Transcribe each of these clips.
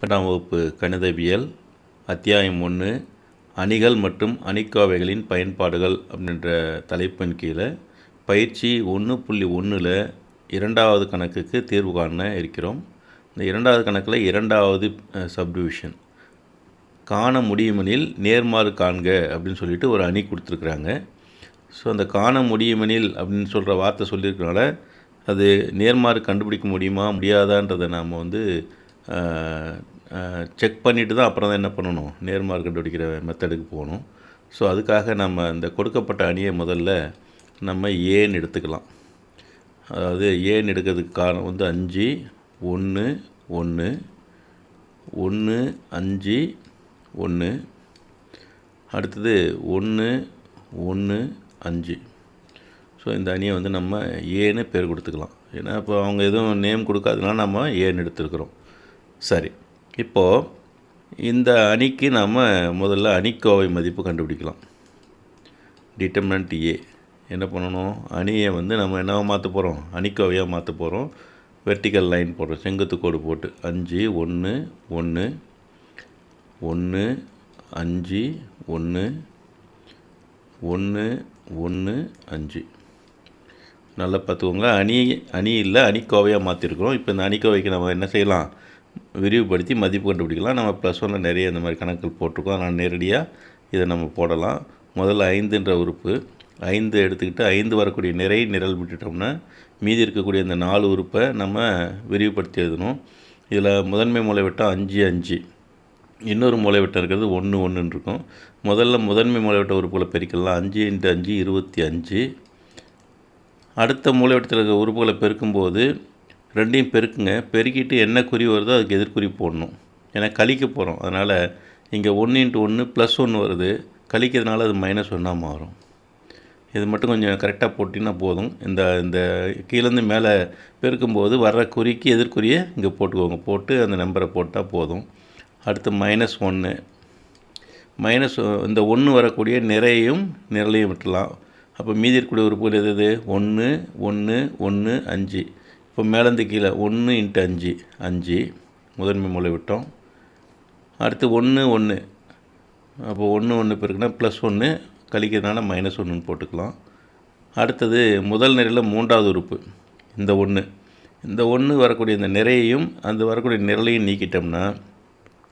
பத்தாம் வகுப்பு கணிதவியல் அத்தியாயம் ஒன்று அணிகள் மற்றும் அணிக்கோவைகளின் பயன்பாடுகள் அப்படின்ற தலைப்பின் கீழே பயிற்சி ஒன்று புள்ளி ஒன்றில் இரண்டாவது கணக்குக்கு தீர்வு காண இருக்கிறோம். இந்த இரண்டாவது கணக்கில் இரண்டாவது சப்டிவிஷன் காண முடியுமெனில் நேர்மாறு காண்க அப்படின்னு சொல்லிட்டு ஒரு அணி கொடுத்துருக்குறாங்க. ஸோ அந்த காண முடியுமெனில் அப்படின்னு சொல்கிற வார்த்தை சொல்லியிருக்கனால அது நேர்மாறு கண்டுபிடிக்க முடியுமா முடியாதான்றதை நாம் வந்து செக் பண்ணிவிட்டு தான் அப்புறம் தான் என்ன பண்ணணும்? நேர்மாறு கண்டுபிடிக்கிற மெத்தடுக்கு போகணும். ஸோ அதுக்காக நம்ம இந்த கொடுக்கப்பட்ட அணியை முதல்ல நம்ம ஏன்னு எடுத்துக்கலாம். அதாவது ஏன்னு எடுக்கிறதுக்கு காரணம் வந்து அஞ்சு ஒன்று ஒன்று ஒன்று அஞ்சு ஒன்று அடுத்தது ஒன்று ஒன்று அஞ்சு. ஸோ இந்த அணியை வந்து நம்ம ஏன்னு பேர் கொடுத்துக்கலாம். ஏன்னா இப்போ அவங்க எதுவும் நேம் கொடுக்காதனால நம்ம ஏன்னு எடுத்துருக்குறோம். சரி. இப்போது இந்த அணிக்கு நாம் முதல்ல அணிக்கோவை மதிப்பு கண்டுபிடிக்கலாம். டிட்டர்மினன்ட் ஏ என்ன பண்ணணும்? அணியை வந்து நம்ம என்னவா மாற்ற போகிறோம் அணிக்கோவையாக மாற்ற போகிறோம் வெர்டிக்கல் லைன் போடுறோம். செங்குத்து கோடு போட்டு அஞ்சு ஒன்று ஒன்று ஒன்று அஞ்சு ஒன்று ஒன்று ஒன்று அஞ்சு. நல்லா பார்த்துக்கோங்க. அணி அணி இல்லை அணிக்கோவையாக மாற்றிருக்கிறோம். இப்போ இந்த அணிக்கோவைக்கு நம்ம என்ன செய்யலாம்? விரிவுபடுத்தி மதிப்பு கண்டுபிடிக்கலாம். நம்ம ப்ளஸ் ஒன்றில் நிறைய இந்த மாதிரி கணக்குகள் போட்டிருக்கோம். அதனால் நேரடியாக இதை நம்ம போடலாம். முதல்ல ஐந்துன்ற உறுப்பு. ஐந்து எடுத்துக்கிட்டு ஐந்து வரக்கூடிய நிறை நிரல் விட்டுட்டோம்னா மீதி இருக்கக்கூடிய இந்த நாலு உறுப்பை நம்ம விரிவுபடுத்தி எழுதணும். இதில் முதன்மை மூலை விட்டால் அஞ்சு அஞ்சு. இன்னொரு மூலைவிட்டம் இருக்கிறது ஒன்று ஒன்றுன்னு இருக்கும். முதல்ல முதன்மை மூலைவிட்ட உறுப்புகளை பெருக்கலாம். அஞ்சு இன்ட்டு அஞ்சு இருபத்தி அஞ்சு. அடுத்த மூலைவிட்டத்தில் இருக்கிற உறுப்புகளை பெருக்கும்போது ரெண்டையும் பெருக்குங்க. பெருக்கிட்டு என்ன குறி வருதோ அதுக்கு எதிர்குறி போடணும். ஏன்னா கழிக்க போகிறோம் அதனால் இங்கே ஒன்று இன்ட்டு ஒன்று ப்ளஸ் ஒன்று வருது. கழிக்கிறதுனால அது மைனஸ் ஒன்றாக மாறும். இது மட்டும் கொஞ்சம் கரெக்டாக போட்டிங்கன்னா போதும். இந்த இந்த கீழேருந்து மேலே பெருக்கும்போது வர்ற குறிக்கு எதிர்குறியை இங்கே போட்டுக்கோங்க. போட்டு அந்த நம்பரை போட்டால் போதும். அடுத்து மைனஸ் ஒன்று மைனஸ் இந்த ஒன்று வரக்கூடிய நிறையையும் நிரலையும் விட்டுலாம் அப்போ மீதி இருக்கக்கூடிய உறுப்புகள் எது எது? ஒன்று ஒன்று ஒன்று அஞ்சு. இப்போ மேலேருந்து கீழே ஒன்று இன்ட்டு அஞ்சு. அஞ்சு. முதன்மை மூலை விட்டோம். அடுத்து ஒன்று ஒன்று அப்போ ஒன்று ஒன்று பிறகுனா ப்ளஸ் ஒன்று கழிக்கிறதுனால மைனஸ் ஒன்றுன்னு போட்டுக்கலாம். அடுத்தது முதல் நிலையில் மூன்றாவது உறுப்பு. இந்த ஒன்று இந்த ஒன்று வரக்கூடிய இந்த நிறையையும் அந்த வரக்கூடிய நிரலையும் நீக்கிட்டோம்னா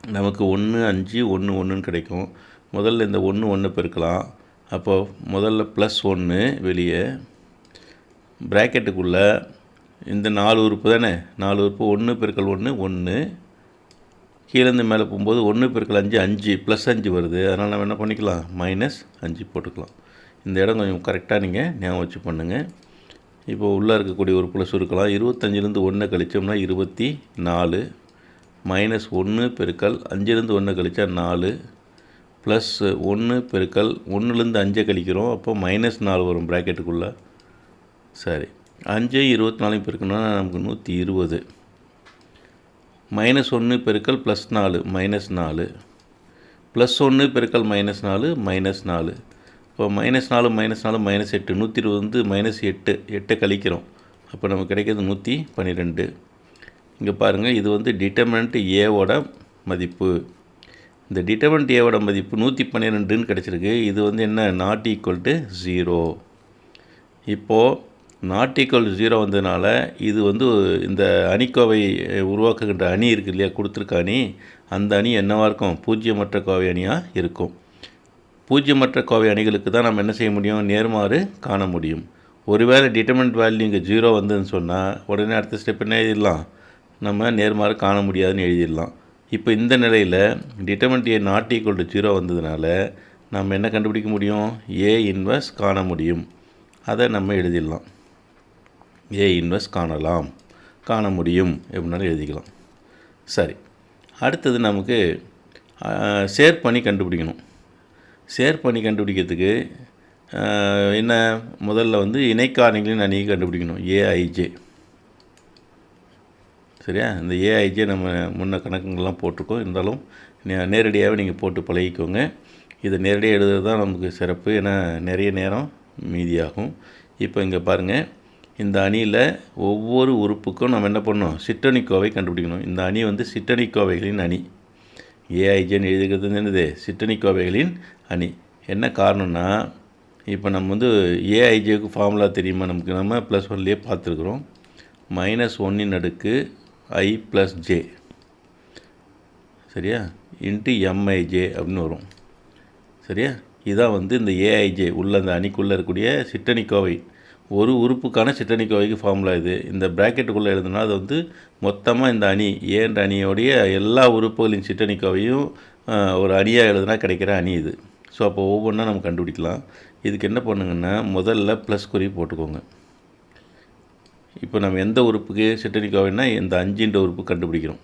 நமக்கு ஒன்று அஞ்சு ஒன்று ஒன்றுன்னு கிடைக்கும். முதல்ல இந்த ஒன்று ஒன்று பெருக்கலாம். அப்போது முதல்ல ப்ளஸ் ஒன்று வெளியே. ப்ராக்கெட்டுக்குள்ளே இந்த நாலு உறுப்பு தானே? நாலு உறுப்பு ஒன்று பெருக்கல் ஒன்று ஒன்று. கீழேருந்து மேலே போகும்போது ஒன்று பெருக்கல் அஞ்சு அஞ்சு ப்ளஸ் அஞ்சு வருது. அதனால் நம்ம என்ன பண்ணிக்கலாம்? மைனஸ் அஞ்சு போட்டுக்கலாம். இந்த இடம் கொஞ்சம் கரெக்டாக நீங்கள் ஞாபகம் வச்சு பண்ணுங்கள் இப்போ உள்ளே இருக்கக்கூடிய உறுப்பில் சுருக்கலாம் இருபத்தஞ்சிலேருந்து ஒன்று கழித்தோம்னா இருபத்தி நாலு. மைனஸ் ஒன்று பெருக்கல் அஞ்சுலேருந்து ஒன்று கழித்தா நாலு ப்ளஸ் ஒன்று பெருக்கல் ஒன்றுலேருந்து அஞ்சை கழிக்கிறோம் அப்போ மைனஸ் நாலு வரும் ப்ராக்கெட்டுக்குள்ளே சரி. அஞ்சு இருபத்தி நாலையும் பெருக்கணும்னா நமக்கு நூற்றி இருபது. மைனஸ் ஒன்று பெருக்கல் ப்ளஸ் நாலு மைனஸ் நாலு. ப்ளஸ் ஒன்று பெருக்கல் மைனஸ் நாலு மைனஸ் நாலு. இப்போ மைனஸ் நாலு மைனஸ் நாலு மைனஸ் எட்டு. நூற்றி இருபது வந்து மைனஸ் எட்டு. எட்டை கழிக்கிறோம். அப்போ நமக்கு கிடைக்கிறது நூற்றி பன்னிரெண்டு. இங்கே பாருங்கள் இது வந்து டிட்டர்மினன்ட் ஏவோட மதிப்பு. இந்த டிட்டர்மெண்ட் ஏவோட மதிப்பு நூற்றி பன்னிரெண்டுன்னு கிடச்சிருக்கு. இது வந்து என்ன? நாட் ஈக்குவல் டு ஜீரோ இப்போது நாட் ஈக்குவல் ஜீரோ வந்ததுனால இது வந்து இந்த அணிக்கோவை உருவாக்குகின்ற அணி இருக்குது இல்லையா? கொடுத்துருக்க அணி. அந்த அணி என்னவாக இருக்கும்? பூஜ்ஜியமற்ற கோவை அணியாக இருக்கும். பூஜ்ஜியமற்ற கோவை அணிகளுக்கு தான் நம்ம என்ன செய்ய முடியும்? நேர்மாறு காண முடியும். ஒருவேளை டிட்டர்மெண்ட் வேல்யூ இங்கே ஜீரோ வந்ததுன்னு சொன்னால் உடனே அடுத்த ஸ்டெப் என்ன எழுதிடலாம்? நம்ம நேர்மாறு காண முடியாதுன்னு எழுதிடலாம். இப்போ இந்த நிலையில் determinant A not equal to zero வந்ததுனால நம்ம என்ன கண்டுபிடிக்க முடியும்? ஏ இன்வெர்ஸ் காண முடியும். அதை நம்ம எழுதிடலாம். ஏ இன்வெர்ஸ் காணலாம். காண முடியும். எப்படினாலும் எழுதிக்கலாம். சரி. அடுத்தது நமக்கு ஷேர் பண்ணி கண்டுபிடிக்கணும். ஷேர் பண்ணி கண்டுபிடிக்கிறதுக்கு என்ன? முதல்ல வந்து இணைக்காரணிகளின் அணியை கண்டுபிடிக்கணும். ஏஐஜே சரியா? இந்த ஏஐஜே நம்ம முன்ன கணக்குங்கள்லாம் போட்டிருக்கோம். இருந்தாலும் நேரடியாகவே நீங்கள் போட்டு பழகிக்கோங்க. இதை நேரடியாக எழுதுறது தான் நமக்கு சிறப்பு. ஏன்னா நிறைய நேரம் மீதியாகும். இப்போ இங்கே பாருங்கள் இந்த அணியில் ஒவ்வொரு உறுப்புக்கும் நம்ம என்ன பண்ணணும்? சிற்றணிக்கோவை கண்டுபிடிக்கணும். இந்த அணி வந்து சிற்றணிக்கோவைகளின் அணி. ஏஐஜேன்னு எழுதுகிறது என்னது? சிற்றணிக்கோவைகளின் அணி. என்ன காரணம்னா இப்போ நம்ம வந்து ஏஐஜேக்கு ஃபார்முலா தெரியுமா? நமக்கு நம்ம ப்ளஸ் ஒன்லேயே பார்த்துருக்குறோம். மைனஸ் ஒன்னின் அடுக்கு ஐ ப்ளஸ் ஜே சரியா? இன்ட்டு எம்ஐஜே அப்படின்னு வரும். சரியா? இதான் வந்து இந்த ஏஐஜே உள்ள அந்த அணிக்குள்ளே இருக்கக்கூடிய சிட்டணிக்கோவை. ஒரு உறுப்புக்கான சிற்றணிக்கோவைக்கு ஃபார்முலா இது. இந்த ப்ராக்கெட்டுக்குள்ளே எழுதுனா அது வந்து மொத்தமாக இந்த அணி ஏன்ற அணியோடைய எல்லா உறுப்புகளின் சிற்றணிக்கோவையும் ஒரு அணியாக எழுதுனா கிடைக்கிற அணி இது. ஸோ அப்போ ஒவ்வொன்றா நம்ம கண்டுபிடிக்கலாம். இதுக்கு என்ன பண்ணுங்கன்னா முதல்ல ப்ளஸ் குறி போட்டுக்கோங்க. இப்போ நம்ம எந்த உறுப்புக்கு சிற்றணிக்கோவைன்னா இந்த அஞ்சுன்ற உறுப்பு கண்டுபிடிக்கிறோம்.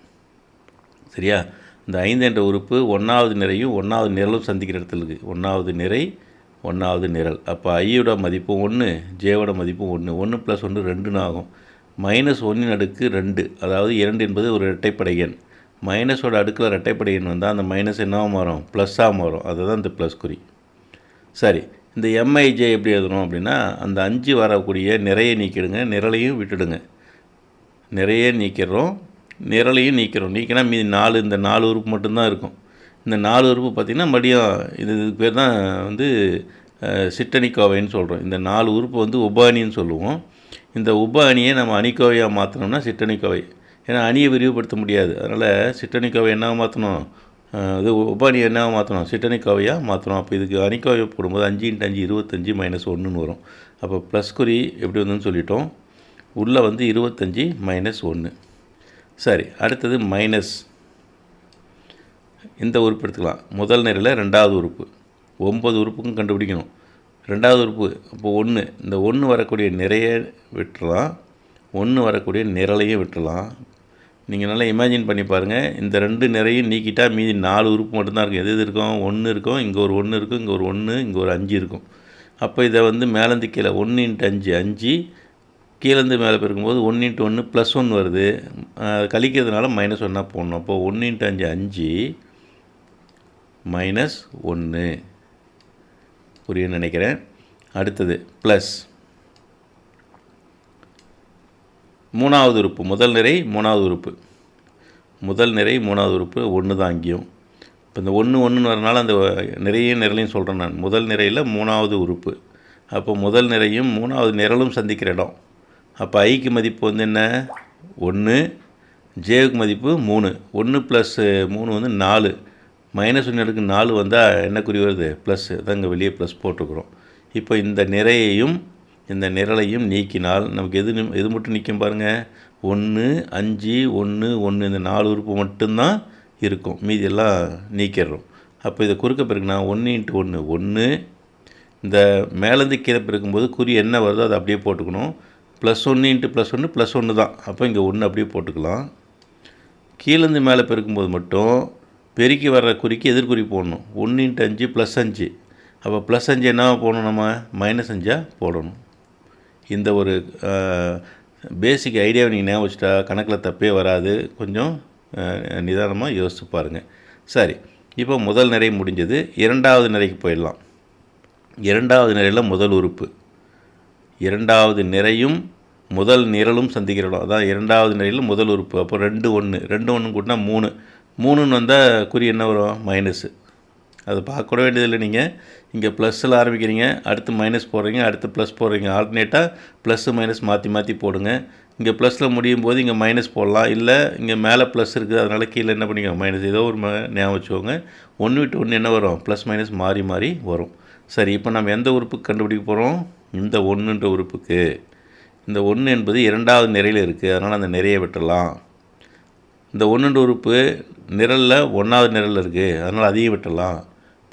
சரியா? இந்த ஐந்து என்ற உறுப்பு ஒன்றாவது நிறையும் ஒன்றாவது நிரலும் சந்திக்கிற இடத்துல இருக்குது ஒன்றாவது நிறை ஒன்றாவது நிரல். அப்போ ஐயோட மதிப்பு ஒன்று ஜேவோட மதிப்பு ஒன்று ஒன்று ப்ளஸ் ஒன்று ரெண்டுன்னு ஆகும். மைனஸ் ஒன்றின் அடுக்கு ரெண்டு. அதாவது இரண்டு என்பது ஒரு இரட்டைப்படை எண். மைனஸோட அடுக்கில் இரட்டைப்படை எண் வந்தால் அந்த மைனஸ் என்னவாக மாறும்? ப்ளஸ்ஸாக மாறும். அதுதான் இந்த ப்ளஸ் குறி. சரி. இந்த எம்ஐஜே எப்படி எழுதணும் அப்படின்னா அந்த அஞ்சு வரக்கூடிய நிறைய நீக்கிடுங்க நிரலையும் விட்டுடுங்க. நிறைய நீக்கிறோம் நிரலையும் நீக்கிறோம். நீக்கினா மீதி நாலு இந்த நாலு உறுப்பு மட்டும்தான் இருக்கும். இந்த நாலு உறுப்பு பார்த்திங்கன்னா மறுபடியும் இது இதுக்கு பேர் தான் வந்து அஹ், சொல்கிறோம் இந்த நாலு உறுப்பு வந்து உப அணின்னு சொல்லுவோம். இந்த உப அணியை நம்ம அணிக்கோவையாக மாற்றினோம்னா சிற்றணிக்கோவை ஏன்னா அணியை விரிவுபடுத்த முடியாது. அதனால் சிற்றணிக்கோவை என்ன மாற்றணும் இது உப என்ன மாற்றணும் சிட்டனிக்காவையாக மாற்றணும் அப்போ இதுக்கு அணிக்கோவை போடும்போது அஞ்சு இன்ட்டு அஞ்சு இருபத்தஞ்சி மைனஸ் ஒன்றுன்னு வரும். அப்போ ப்ளஸ் குறி எப்படி வந்துன்னு சொல்லிட்டோம். உள்ளே வந்து இருபத்தஞ்சி மைனஸ் ஒன்று சரி அடுத்தது மைனஸ் இந்த உறுப்பு எடுத்துக்கலாம். முதல் நிலையில் ரெண்டாவது உறுப்பு. ஒம்பது உறுப்புக்கும் கண்டுபிடிக்கணும். ரெண்டாவது உறுப்பு அப்போது ஒன்று இந்த ஒன்று வரக்கூடிய நிறைய விட்டுறலாம். ஒன்று வரக்கூடிய நிரலையும் விட்டுடலாம் நீங்கள் நல்லா இமேஜின் பண்ணி பாருங்கள் இந்த ரெண்டு நிறையும் நீக்கிட்டால் மீதி நாலு உறுப்பு மட்டும்தான் இருக்கும். எது எது இருக்கும்? ஒன்று இருக்கும். இங்கே ஒரு ஒன்று இருக்கும். இங்கே ஒரு ஒன்று இங்கே ஒரு அஞ்சு இருக்கும். அப்போ இதை வந்து மேலேருந்து கீழே ஒன்று இன்ட்டு அஞ்சு அஞ்சு. கீழேருந்து மேலே பெருக்கும்போது ஒன்று இன்ட்டு ஒன்று ப்ளஸ் ஒன் வருது. கழிக்கிறதுனால மைனஸ் ஒன்றா போடணும். அப்போது ஒன்று இன்ட்டு அஞ்சு அஞ்சு. மைனஸ் ஒன்று புரியும்னு நினைக்கிறேன். அடுத்தது ப்ளஸ் மூணாவது உறுப்பு. முதல் நிறை மூணாவது உறுப்பு. முதல் நிறை மூணாவது உறுப்பு ஒன்று தான் அங்கேயும். இப்போ இந்த ஒன்று ஒன்றுன்னு வரனால அந்த நிறைய நிரலையும் சொல்கிறேன் நான். முதல் நிறையில் மூணாவது உறுப்பு. அப்போ முதல் நிறையும் மூணாவது நிரலும் சந்திக்கிற இடம். அப்போ ஐக்கு மதிப்பு வந்து என்ன? ஒன்று ஜேவுக்கு மதிப்பு மூணு. ஒன்று ப்ளஸ் மூணு வந்து நாலு. மைனஸ் ஒன்று நாலு வந்தால் என்ன குறி வருது? ப்ளஸ் தான் இங்கே வெளியே ப்ளஸ் போட்டிருக்கிறோம் இப்போ இந்த நிறையையும் இந்த நிரலையும் நீக்கினால் நமக்கு எது எது மட்டும் நிற்கும் பாருங்கள் ஒன்று அஞ்சு ஒன்று ஒன்று இந்த நாலு உறுப்பு மட்டும்தான் இருக்கும். மீதி எல்லாம் நீக்கிடுறோம். அப்போ இதை குறுக்க பிறகுனா ஒன்று இன்ட்டு ஒன்று ஒன்று இந்த மேலேருந்து கீழே பிறக்கும்போது குறி என்ன வருதோ அதை அப்படியே போட்டுக்கணும். ப்ளஸ் ஒன்று இன்ட்டு ப்ளஸ் ஒன்று ப்ளஸ் ஒன்று தான். அப்போ இங்கே ஒன்று அப்படியே போட்டுக்கலாம். கீழேருந்து மேலே பெருக்கும்போது மட்டும் பெருக்கி வர்ற குறிக்கு எதிர்குறி போடணும். ஒன்று இன்ட்டு அஞ்சு ப்ளஸ் அஞ்சு. அப்போ ப்ளஸ் அஞ்சு என்ன போடணும் நம்ம? மைனஸ் அஞ்சாக போடணும். இந்த ஒரு பேசிக் ஐடியாவை நீங்கள் ஞாபகம் வச்சுட்டா கணக்கில் தப்பே வராது. கொஞ்சம் நிதானமாக யோசித்து பாருங்கள் சரி இப்போ முதல் நிறை முடிஞ்சது. இரண்டாவது நிறைக்கு போயிடலாம். இரண்டாவது நிறையில் முதல் உறுப்பு. இரண்டாவது நிறையும் முதல் நிரலும் சந்திக்கிறோம். அதான் இரண்டாவது நிலையில் முதல் உறுப்பு. அப்போ ரெண்டு ஒன்று ரெண்டு ஒன்று கூட்டினா மூணு. மூணுன்னு வந்தால் குறி என்ன வரும்? மைனஸு அது பார்க்க கூட வேண்டியதில்லை நீங்கள் இங்கே ப்ளஸ்ஸில் ஆரம்பிக்கிறீங்க அடுத்து மைனஸ் போடுறீங்க அடுத்து ப்ளஸ் போடுறீங்க. ஆல்டர்னேட்டாக ப்ளஸ்ஸு மைனஸ் மாற்றி மாற்றி போடுங்க. இங்கே ப்ளஸில் முடியும் போது இங்கே மைனஸ் போடலாம். இல்லை இங்கே மேலே ப்ளஸ் இருக்குது அதனால் கீழே என்ன பண்ணிக்கோங்க மைனஸ் ஏதோ ஒரு ம- ஞாபகம் வச்சுக்கோங்க. ஒன்று விட்டு ஒன்று என்ன வரும்? ப்ளஸ் மைனஸ் மாறி மாறி வரும். சரி இப்போ நம்ம எந்த உறுப்புக்கு கண்டுபிடிக்க போகிறோம் இந்த ஒன்றுன்ற உறுப்புக்கு. இந்த ஒன்று என்பது இரண்டாவது நிறையில் இருக்குது அதனால் அந்த நிறைய விட்டுடலாம் இந்த ஒன்றுன்ற உறுப்பு நிரலில் ஒன்றாவது நிரல் இருக்குது அதனால் அதையும் விட்டுடலாம்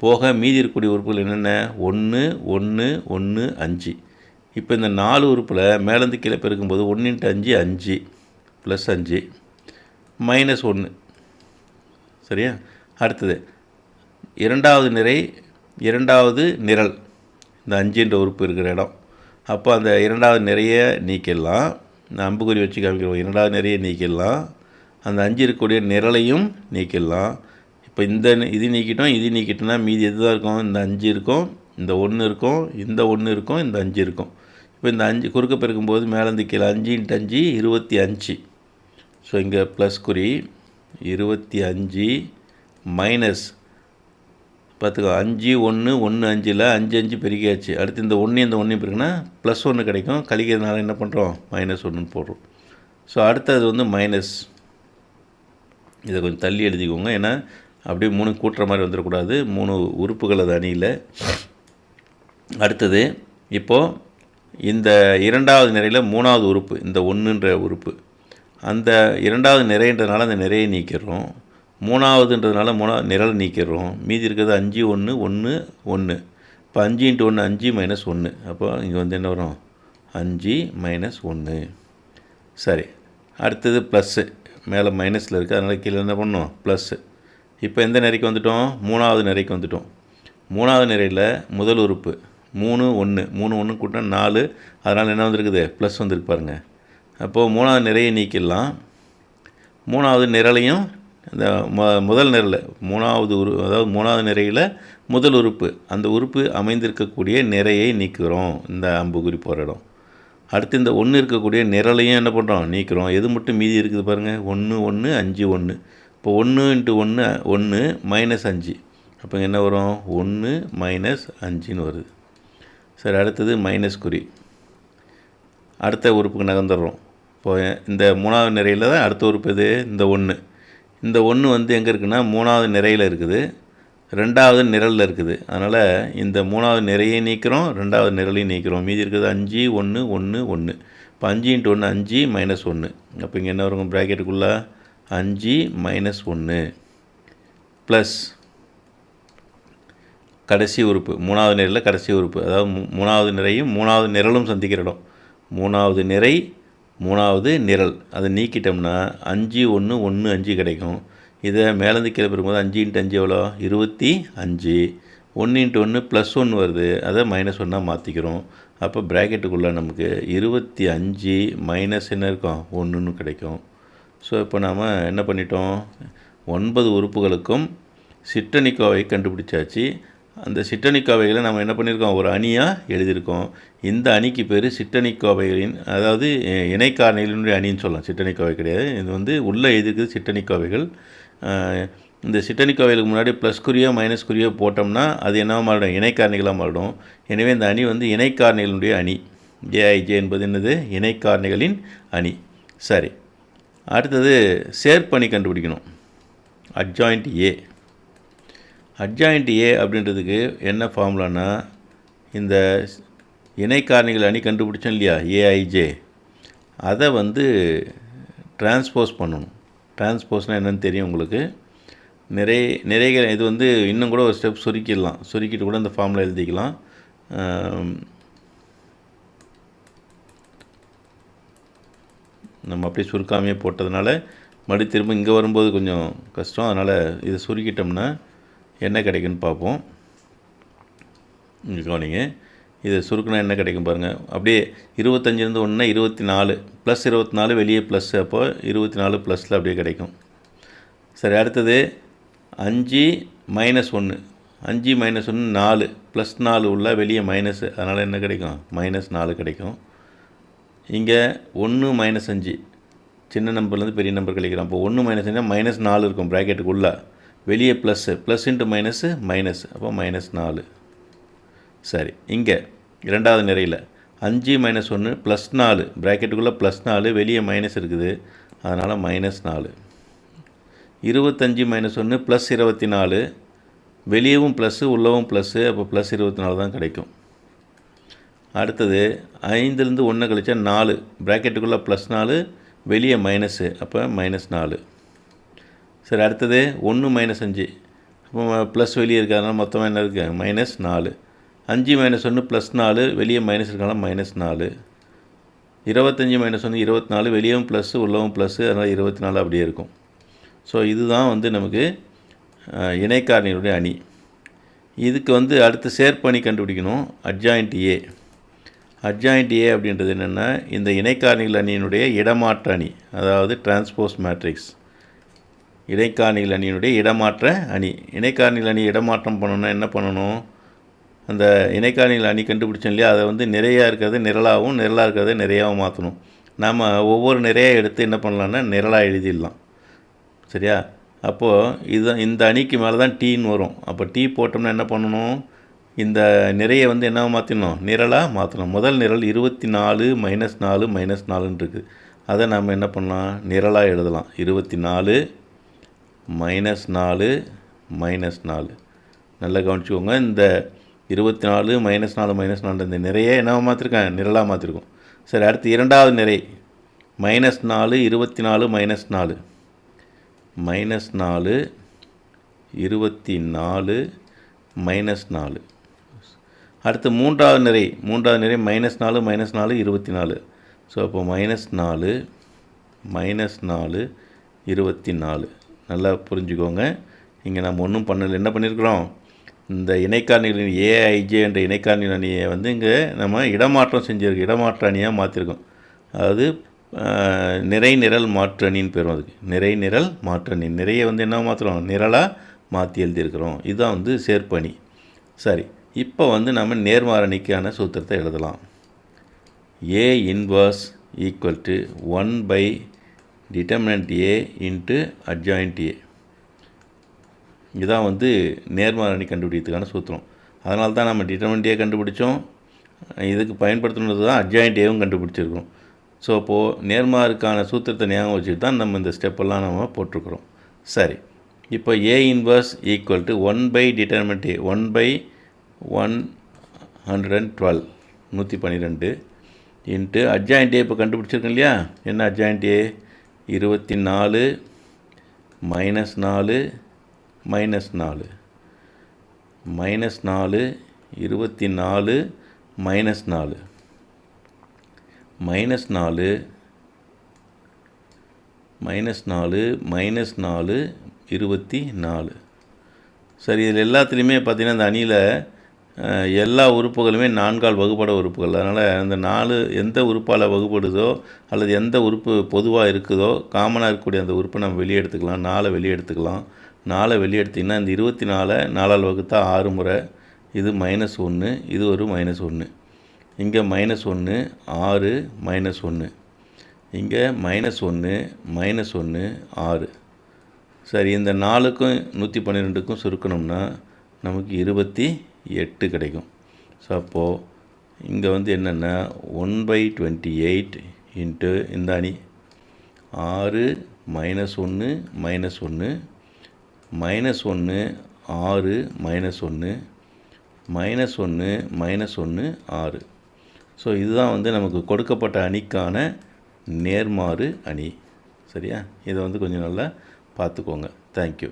போக மீதி இருக்கக்கூடிய உறுப்புகள் என்னென்ன? ஒன்று ஒன்று ஒன்று அஞ்சு. இப்போ இந்த நாலு உறுப்பில் மேலேருந்து கீழே பெருக்கும்போது ஒன்று இன்ட்டு அஞ்சு அஞ்சு ப்ளஸ் அஞ்சு மைனஸ் ஒன்று சரியா? அடுத்தது இரண்டாவது நிறை இரண்டாவது நிரல். இந்த அஞ்சுன்ற உறுப்பு இருக்கிற இடம். அப்போ அந்த இரண்டாவது நிறைய நீக்கிடலாம் இந்த அம்புக்குறி வச்சு காமிக்கிறோம் இரண்டாவது நிறைய நீக்கிடலாம் அந்த அஞ்சு இருக்கக்கூடிய நிரலையும் நீக்கிடலாம் இப்போ இந்த இது நீக்கிட்டோம் இது நீக்கிட்டோம்னா மீதி எது தான் இருக்கும்? இந்த அஞ்சு இருக்கும் இந்த ஒன்று இருக்கும் இந்த ஒன்று இருக்கும் இந்த அஞ்சு இருக்கும். இப்போ இந்த அஞ்சு குறுக்க பெருக்கும்போது மேலேருந்து கீழே அஞ்சு இன்ட்டு அஞ்சு இருபத்தி அஞ்சு. ஸோ இங்கே ப்ளஸ் குறி இருபத்தி அஞ்சு மைனஸ் பார்த்துக்கோ அஞ்சு ஒன்று ஒன்று அஞ்சில் அஞ்சு அஞ்சு பெருகியாச்சு அடுத்து இந்த ஒன்று இந்த ஒன்றையும் பெருக்குன்னா ப்ளஸ் ஒன்று கிடைக்கும். கழிக்கிறதுனால என்ன பண்ணுறோம் மைனஸ் ஒன்றுன்னு போடுறோம். ஸோ அடுத்தது வந்து மைனஸ் இதை கொஞ்சம் தள்ளி எழுதிக்கோங்க. ஏன்னா அப்படியே மூணு கூட்டுற மாதிரி வந்துடக்கூடாது. மூணு உறுப்புகள் அது அணியில். அடுத்தது இப்போது இந்த இரண்டாவது நிறையில் மூணாவது உறுப்பு இந்த ஒன்றுன்ற உறுப்பு. அந்த இரண்டாவது நிறைன்றதுனால அந்த நிறையை நீக்கிறோம். மூணாவதுன்றதுனால மூணாவது நிரல் நீக்கிறோம். மீதி இருக்கிறது அஞ்சு ஒன்று ஒன்று ஒன்று இப்போ அஞ்சு இன்ட்டு ஒன்று அஞ்சு மைனஸ் ஒன்று அப்போ இங்கே வந்து என்ன வரும்? அஞ்சு மைனஸ் ஒன்று சரி. அடுத்தது ப்ளஸ்ஸு மேலே மைனஸில் இருக்குது அதனால் கீழே என்ன பண்ணோம் ப்ளஸ்ஸு இப்போ எந்த நிறைக்கு வந்துட்டோம்? மூணாவது நிறைக்கு வந்துட்டோம். மூணாவது நிறையில் முதல் உறுப்பு மூணு ஒன்று மூணு ஒன்று கூட்டினா நாலு. அதனால் என்ன வந்திருக்குது? ப்ளஸ் வந்துருக்கு பாருங்கள் அப்போது மூணாவது நிறையை நீக்கிடலாம். மூணாவது நிரலையும் இந்த மொ முதல் நிரல் மூணாவது உரு அதாவது மூணாவது நிறையில் முதல் உறுப்பு அந்த உறுப்பு அமைந்திருக்கக்கூடிய நிறையை நீக்குகிறோம். இந்த அம்புக்குறி போகிற இடம். அடுத்து இந்த ஒன்று இருக்கக்கூடிய நிரலையும் என்ன பண்ணுறோம் நீக்கிறோம். எது மட்டும் மீதி இருக்குது பாருங்கள் ஒன்று ஒன்று அஞ்சு ஒன்று இப்போ ஒன்று இன்ட்டு ஒன்று ஒன்று மைனஸ் அஞ்சு. அப்போ என்ன வரும்? ஒன்று மைனஸ் அஞ்சுன்னு வருது. சரி அடுத்தது மைனஸ் குறி. அடுத்த உறுப்புக்கு நகர்ந்துடுறோம். இப்போ இந்த மூணாவது நிறையில் தான் அடுத்த உறுப்பு இது இந்த ஒன்று. இந்த ஒன்று வந்து எங்கே இருக்குன்னா மூணாவது நிறையில் இருக்குது. ரெண்டாவது நிரலில் இருக்குது. அதனால் இந்த மூணாவது நிறையை நீக்கிறோம் ரெண்டாவது நிரலையும் நீக்கிறோம். மீதி இருக்குது அஞ்சு ஒன்று ஒன்று ஒன்று. இப்போ அஞ்சு இன்ட்டு ஒன்று அஞ்சு மைனஸ் ஒன்று. அப்போ இங்கே என்ன வரும்? ப்ராக்கெட்டுக்குள்ளே அஞ்சு மைனஸ் ஒன்று ப்ளஸ் கடைசி உறுப்பு மூணாவது நிரையில் கடைசி உறுப்பு. அதாவது மூணாவது நிறையும் மூணாவது நிரலும் சந்திக்கிற இடம். மூணாவது நிறை மூணாவது நிரல். அதை நீக்கிட்டோம்னா அஞ்சு ஒன்று ஒன்று அஞ்சு கிடைக்கும். இதை மேலேருந்து கீழே பெறும்போது அஞ்சு இன்ட்டு அஞ்சு எவ்வளோ? இருபத்தி அஞ்சு. ஒன்று இன்ட்டு ஒன்று ப்ளஸ் ஒன்று வருது. அதை மைனஸ் ஒன்னாக மாற்றிக்கிறோம் அப்போ ப்ராக்கெட்டுக்குள்ளே நமக்கு இருபத்தி அஞ்சு மைனஸ் என்ன இருக்கும்? ஒன்றுன்னு கிடைக்கும். ஸோ இப்போ நாம் என்ன பண்ணிட்டோம்? ஒன்பது உறுப்புகளுக்கும் சிற்றணிக்கோவை கண்டுபிடிச்சாச்சு. அந்த சிற்றணிக்கோவைகளை நம்ம என்ன பண்ணியிருக்கோம் ஒரு அணியாக எழுதியிருக்கோம். இந்த அணிக்கு பேர் சிற்றணிக்கோவைகளின் அதாவது இணைக்காரணிகளினுடைய அணின்னு சொல்லலாம். சிற்றணிக்கோவை கிடையாது. இது வந்து உள்ளே எழுதியிருக்குது சிற்றணிக்கோவைகள். இந்த சிற்றணிக்கோவைகளுக்கு முன்னாடி ப்ளஸ் குறியோ மைனஸ் குறியோ போட்டோம்னா அது என்னவா மாறிடும்? இணைக்காரணிகளாக மாறிடும். எனவே இந்த அணி வந்து இணைக்காரணிகளுடைய அணி. ஏஐஜே என்பது என்னது? இணைக்காரணிகளின் அணி. சரி. அடுத்தது சேர்ப்பணி கண்டுபிடிக்கணும். அட்ஜாயிண்ட் ஏ அட்ஜாயிண்ட் ஏ அப்படின்றதுக்கு என்ன ஃபார்முலானா இந்த இணைக்காரணிகள் அணி கண்டுபிடிச்சோம் இல்லையா? ஏஐஜே அதை வந்து டிரான்ஸ்போஸ் பண்ணணும். டிரான்ஸ்போஸ்னால் என்னன்னு தெரியும் உங்களுக்கு. நிறைய நிறைய இது வந்து இன்னும் கூட ஒரு ஸ்டெப் சுருக்கிடலாம். சுருக்கிட்டு கூட இந்த ஃபார்முலா எழுதிக்கலாம். நம்ம அப்படியே சுருக்காமையே போட்டதுனால மறுபடி திரும்ப இங்கே வரும்போது கொஞ்சம் கஷ்டம். அதனால் இதை சுருக்கிட்டோம்னா என்ன கிடைக்குன்னு பார்ப்போம். இங்கே கவனிங்க. இதை சுருக்குனா என்ன கிடைக்கும் பாருங்கள் அப்படியே இருபத்தஞ்சிலேருந்து ஒன்றுனா இருபத்தி நாலு ப்ளஸ் இருபத்தி நாலு வெளியே ப்ளஸ் அப்போ இருபத்தி நாலு ப்ளஸில் அப்படியே கிடைக்கும். சரி அடுத்தது அஞ்சு மைனஸ் ஒன்று அஞ்சு மைனஸ் ஒன்று நாலு ப்ளஸ் நாலு உள்ள வெளியே மைனஸ் அதனால் என்ன கிடைக்கும்? மைனஸ் நாலு கிடைக்கும். இங்கே ஒன்று மைனஸ் அஞ்சு. சின்ன நம்பர்லேருந்து பெரிய நம்பர் கழிக்கிறோம். அப்போ ஒன்று மைனஸ் அஞ்சு மைனஸ் நாலு இருக்கும் ப்ராக்கெட்டுக்குள்ளே வெளியே plus plus into minus minus அப்போ மைனஸ் நாலு. சரி இங்கே இரண்டாவது நிறையில் அஞ்சு மைனஸ் ஒன்று ப்ளஸ் நாலு. ப்ராக்கெட்டுக்குள்ளே ப்ளஸ் நாலு வெளியே மைனஸ் இருக்குது. அதனால் மைனஸ் நாலு. இருபத்தஞ்சி மைனஸ் ஒன்று ப்ளஸ் இருபத்தி நாலு. வெளியவும் ப்ளஸ்ஸு உள்ளவும் ப்ளஸ்ஸு அப்போ ப்ளஸ் இருபத்தி நாலு தான் கிடைக்கும். அடுத்தது ஐந்துலேருந்து ஒன்று கழிச்சா நாலு. ப்ராக்கெட்டுக்குள்ளே ப்ளஸ் நாலு வெளியே மைனஸு அப்போ மைனஸ் நாலு. சரி அடுத்தது ஒன்று மைனஸ் அஞ்சு. அப்போ ப்ளஸ் வெளியே இருக்கிறதுனால மொத்தமாக என்ன இருக்குது மைனஸ் நாலு. அஞ்சு மைனஸ் ஒன்று ப்ளஸ் நாலு வெளியே மைனஸ் இருக்கனால மைனஸ் நாலு. இருபத்தஞ்சி மைனஸ் ஒன்று இருபத்தி நாலு வெளியவும் ப்ளஸ்ஸு உள்ளவும் ப்ளஸ்ஸு அதனால் இருபத்தி நாலு அப்படியே இருக்கும். ஸோ இதுதான் வந்து நமக்கு அஹ், இணைக்காரணிகளுடைய அணி. இதுக்கு வந்து அடுத்து சேர்ப்பணி கண்டுபிடிக்கணும். அட்ஜாயிண்ட் ஏ அட்ஜாயிண்ட் ஏ அப்படின்றது என்னென்னா இந்த இணைக்காரணிகள் அணியினுடைய இடமாற்ற அணி அதாவது டிரான்ஸ்போஸ் மேட்ரிக்ஸ் இணைக்காரணிகள் அணியினுடைய இடமாற்ற அணி. இணைக்காரணிகள் அணி இடமாற்றம் பண்ணணும்னா என்ன பண்ணணும்? அந்த இணைக்காணிகள் அணி கண்டுபிடிச்சோம் இல்லையா? அதை வந்து நிறையா இருக்கிறது நிரலாகவும் நிரலாக இருக்கிறத நிறையாவும் மாற்றணும். நாம் ஒவ்வொரு நிறையா எடுத்து என்ன பண்ணலான்னா நிரலாக எழுதிடலாம். சரியா? அப்போது இது இந்த அணிக்கு மேலே தான் டீன்னு வரும். அப்போ டீ போட்டோம்னா என்ன பண்ணணும்? இந்த நிறைய வந்து என்ன மாற்றினோம் நிரலாக மாற்றணும் முதல் நிரல் இருபத்தி நாலு மைனஸ் நாலு மைனஸ் நாலுன்னு இருக்குது அதை நம்ம என்ன பண்ணலாம்? நிரலாக எழுதலாம். இருபத்தி நாலு மைனஸ் நாலு மைனஸ் நாலு. நல்லா கவனிச்சுக்கோங்க. இந்த இருபத்தி நாலு மைனஸ் நாலு மைனஸ் நாலு இந்த நிறைய என்ன மாற்றிருக்கேன் நிரலாக மாற்றிருக்கோம் சரி அடுத்து இரண்டாவது நிறை. மைனஸ் நாலு இருபத்தி நாலு மைனஸ் நாலு. மைனஸ் நாலு இருபத்தி நாலு மைனஸ் நாலு. அடுத்து மூன்றாவது நிறை மூன்றாவது நிறை மைனஸ் நாலு மைனஸ் நாலு இருபத்தி நாலு. ஸோ அப்போ மைனஸ் நாலு மைனஸ் நாலு இருபத்தி நாலு. நல்லா புரிஞ்சுக்கோங்க. இங்கே நம்ம ஒன்றும் பண்ணலை. என்ன பண்ணியிருக்கிறோம் இந்த இணைக்காரணிகளின் ஏஐஜே என்ற இணைக்காரணிகள் அணியை வந்து இங்கே நம்ம இடமாற்றம் செஞ்சுருக்கோம் இடமாற்ற அணியாக மாற்றிருக்கோம் அதாவது நிறை நிரல் மாற்று அணின்னு பேரும் அதுக்கு நிறை நிரல் மாற்று அணி. நிறைய வந்து என்ன மாற்றுறோம் நிரலாக மாற்றி எழுதியிருக்கிறோம். இதுதான் வந்து சேர்ப்பணி சரி. இப்போ வந்து நம்ம நேர்மாறணிக்கான சூத்திரத்தை எழுதலாம். A inverse equal to one by determinant A into adjoint A இதுதான் வந்து நேர்மாறணி கண்டுபிடிக்கிறதுக்கான சூத்திரம். அதனால தான் நம்ம டிட்டர்மினன்ட் ஏ கண்டுபிடிச்சோம். இதுக்கு பயன்படுத்துனது தான் அட்ஜாயிண்ட் ஏவும் கண்டுபிடிச்சிருக்கோம் ஸோ அப்போது நேர்மாருக்கான சூத்திரத்தை ஞாபகம் வச்சுட்டு தான் நம்ம இந்த ஸ்டெப்பெல்லாம் நம்ம போட்டிருக்கிறோம். சரி. இப்போ A inverse equal to one by determinant A one by one hundred and twelve நூற்றி பன்னிரெண்டு இன்ட்டு அட்ஜாயிண்ட் ஏ இப்போ கண்டுபிடிச்சிருக்கோம் இல்லையா? என்ன அட்ஜாயிண்ட் ஏ இருபத்தி நாலு மைனஸ் நாலு மைனஸ் நாலு. மைனஸ் நாலு இருபத்தி நாலு மைனஸ் நாலு. மைனஸ் நாலு மைனஸ் நாலு மைனஸ் நாலு இருபத்தி நாலு சரி இதில் எல்லாத்துலேயுமே பார்த்திங்கன்னா இந்த அணியில் எல்லா உறுப்புகளுமே நான்கால் வகுப்பட உறுப்புகள். அதனால் அந்த நாலு எந்த உறுப்பால் வகுப்படுதோ அல்லது எந்த உறுப்பு பொதுவாக இருக்குதோ காமனாக இருக்கக்கூடிய அந்த உறுப்பை நம்ம வெளியே எடுத்துக்கலாம். நாலை வெளியே எடுத்துக்கலாம். நாலை வெளியே எடுத்திங்கன்னா இந்த இருபத்தி நாலை நாலால் வகுத்தா ஆறு முறை. இது மைனஸ் ஒன்று இது ஒரு மைனஸ் ஒன்று இங்கே மைனஸ் ஒன்று ஆறு மைனஸ் ஒன்று இங்கே மைனஸ் ஒன்று மைனஸ் ஒன்று ஆறு. சரி இந்த நாலுக்கும் நூற்றி பன்னிரெண்டுக்கும் சுருக்கணும்னா நமக்கு இருபத்தி எட்டு கிடைக்கும். ஸோ அப்போது இங்கே வந்து என்னென்னா one by twenty eight into இந்த அணி ஆறு மைனஸ் ஒன்று மைனஸ் ஒன்று மைனஸ் ஒன்று ஆறு மைனஸ் ஒன்று மைனஸ் ஒன்று மைனஸ் ஒன்று ஆறு. ஸோ இதுதான் வந்து நமக்கு கொடுக்கப்பட்ட அணிக்கான நேர்மாறு அணி. சரியா? இதை வந்து கொஞ்சம் நல்லா பார்த்துக்கோங்க. தேங்க்யூ